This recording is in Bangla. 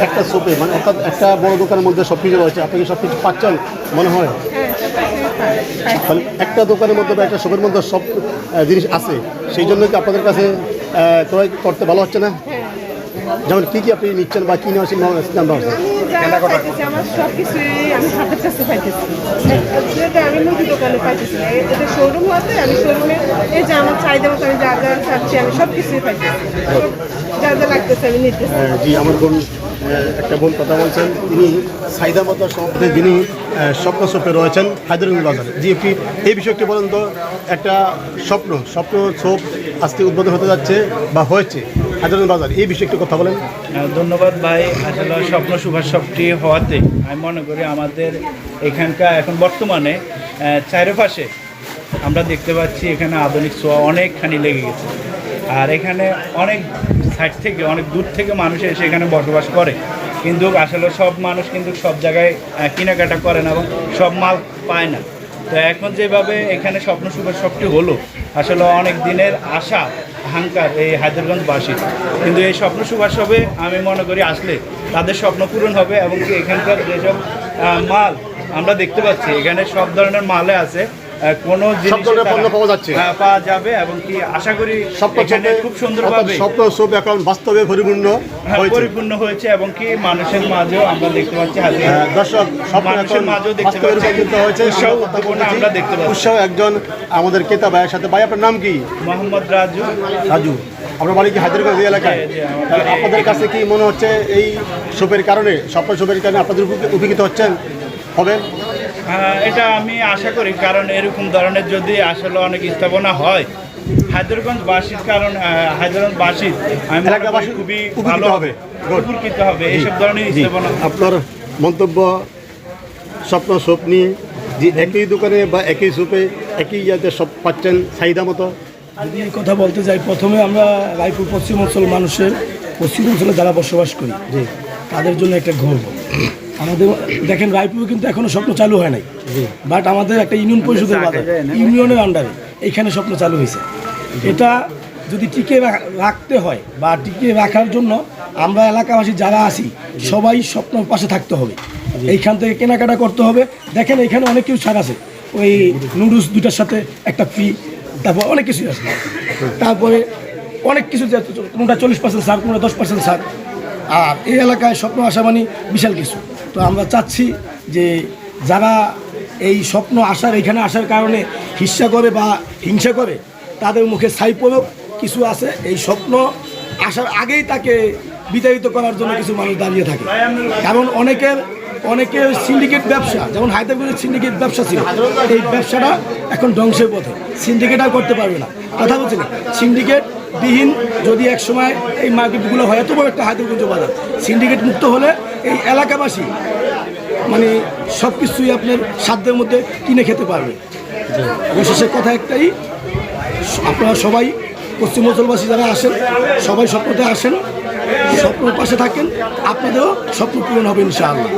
একটা শপে মানে অর্থাৎ একটা বড় দোকানের মধ্যে সব কিছু রয়েছে আপনি কি সব কিছু পাচ্ছেন মনে হয়? হ্যাঁ। তাহলে একটা দোকানের মধ্যে বা একটা শপের মধ্যে সব জিনিস আছে সেই জন্য কি আপনাদের কাছে ক্রয় করতে ভালো হচ্ছে না? হ্যাঁ। যেমন কী কী আপনি নিচ্ছেন বা কী নেওয়া জানতে পারছেন আমি যা আমার সব কিছুই আমি হাতের কাছে আমি মুদি দোকানে পাইতেছি না এটা শোরুম হতে আমি শোরুমে এই যে আমার চাহিদা মতো আমি যা যা আমি সব কিছুই পাইতেছি যা যা লাগতেছে আমি নিতেছি। জি আমার আহ, একটা বোন কথা বলছেন, তিনি সাইদা মতো শপে যিনি স্বপ্ন শপে রয়েছেন হায়দ্রাবাদ বাজারে। জি আপনি এই বিষয়টি বলেন তো একটা স্বপ্ন স্বপ্ন শপ আজকে উদ্বোধন হতে যাচ্ছে বা হয়েছে হায়দ্রাবাদ বাজার। এই বিষয়ে একটু কথা বলেন। ধন্যবাদ ভাই। আসলে স্বপ্ন সুভাষ শপটি হওয়াতে আমি মনে করি আমাদের এখানকার এখন বর্তমানে চারপাশে আমরা দেখতে পাচ্ছি এখানে আধুনিক ছোঁয়া অনেকখানি লেগে গেছে। আর এখানে অনেক সাইড থেকে, অনেক দূর থেকে মানুষ এসে এখানে বসবাস করে। কিন্তু আসলে সব মানুষ কিন্তু সব জায়গায় কেনাকাটা করে না এবং সব মাল পায় না। তো এখন যেভাবে এখানে স্বপ্ন সুভাষ শপটি হলো, আসলে অনেক দিনের আশা হাঙ্কার এই হায়দ্রাবাদবাসী। কিন্তু এই স্বপ্ন সুভাষ হবে আমি মনে করি আসলে তাদের স্বপ্ন পূরণ হবে এবং এখানকার যেসব মাল আমরা দেখতে পাচ্ছি, এখানে সব ধরনের মালে আছে। কোনো জিনিসে ধরনের পণ্য পাওয়া যাচ্ছে। হ্যাঁ, পাওয়া যাবে এবং কি আশা করি খুব সুন্দরভাবে এখন বাস্তবে পরিপূর্ণ হ্যাঁ, পরিপূর্ণ হয়েছে এবং কি মানুষের মাঝেও আমরা দেখতে পাচ্ছি দর্শক স্বপ্ন মানুষের মাঝেও দেখতে পাচ্ছি। হয়েছে। আমরা দেখতে পাচ্ছি। উৎসাহ একজন আমাদের ক্রেতা ভাইয়ের সাথে। ভাই আপনার নাম কি? মোহাম্মদ রাজু। রাজু। আপনার বাড়ি কি হাজারগঞ্জ এলাকায়? আপনাদের কাছে কি মনে হচ্ছে এই শপের কারণে স্বপ্ন শপের কারণে আপনাদের উপকৃত- হচ্ছেন? হবেন হ্যাঁ, এটা আমি আশা করি কারণ এরকম ধরনের যদি আসলে অনেক স্থাপনা হয় হায়দ্রাবাদবাসীর কারণ করি এলাকাবাসী খুবই ভালো হবে। উপকৃত হবে এইসব ধরনের স্থাপনা। আপনার মন্তব্য স্বপ্ন নিয়ে যে একই দোকানে বা একই শপে একই ইয়াতে সব পাচ্ছেন চাহিদা মতো? যদি এই কথা বলতে যাই প্রথমে আমরা রায়পুর পশ্চিম অঞ্চল মানুষের পশ্চিম অঞ্চলে যারা বসবাস করি তাদের জন্য একটা গর্ব। আমাদের দেখেন রায়পুরে কিন্তু এখনও স্বপ্ন চালু হয় নাই। বাট আমাদের একটা ইউনিয়ন পরিষদের বাজার ইউনিয়নের আন্ডারে এইখানে স্বপ্ন চালু হয়েছে। এটা যদি টিকে রাখতে হয় বা টিকে রাখার জন্য আমরা এলাকাবাসী যারা আছি সবাই স্বপ্ন পাশে থাকতে হবে। এইখান থেকে কেনাকাটা করতে হবে। দেখেন এখানে অনেক কিছু ছাড় আছে। ওই নুডলস দুটার সাথে একটা ফ্রি তারপর অনেক কিছু আছে। তারপরে অনেক কিছু কোনোটা চল্লিশ পার্সেন্ট ছাড় কোনোটা দশ পার্সেন্ট ছাড়। আর এই এলাকায় স্বপ্ন আসা মানে বিশাল কিছু। তো আমরা চাচ্ছি যে যারা এই স্বপ্ন আসার এখানে আসার কারণে হিংসা করে বা হিংসা করে, তাদের মুখে ছাই পড়ুক, কিছু আছে। এই স্বপ্ন আসার আগেই তাকে বিতাড়িত করার জন্য কিছু মানুষ দাঁড়িয়ে থাকে। কারণ অনেকের অনেকের সিন্ডিকেট ব্যবসা, যেমন হায়দ্রাবাদের সিন্ডিকেট ব্যবসা ছিল, এই ব্যবসাটা এখন ধ্বংসের পথে। সিন্ডিকেট আর করতে পারবে না। কথা বলছি না। সিন্ডিকেট বিহীন যদি এক সময় এই মার্কেটগুলো হয়, এত বড় একটা হায়দ্রাবাদ বাজার সিন্ডিকেট মুক্ত হলে এই এলাকাবাসী মানে সব কিছুই আপনার সাধ্যের মধ্যে কিনে খেতে পারবে। অবশেষে কথা একটাই, আপনারা সবাই পশ্চিম অঞ্চলবাসী যারা আসেন, সবাই স্বপ্নতে আসেন, স্বপ্নের পাশে থাকেন, আপনাদেরও স্বপ্ন পূরণ হবে ইনশাআল্লাহ।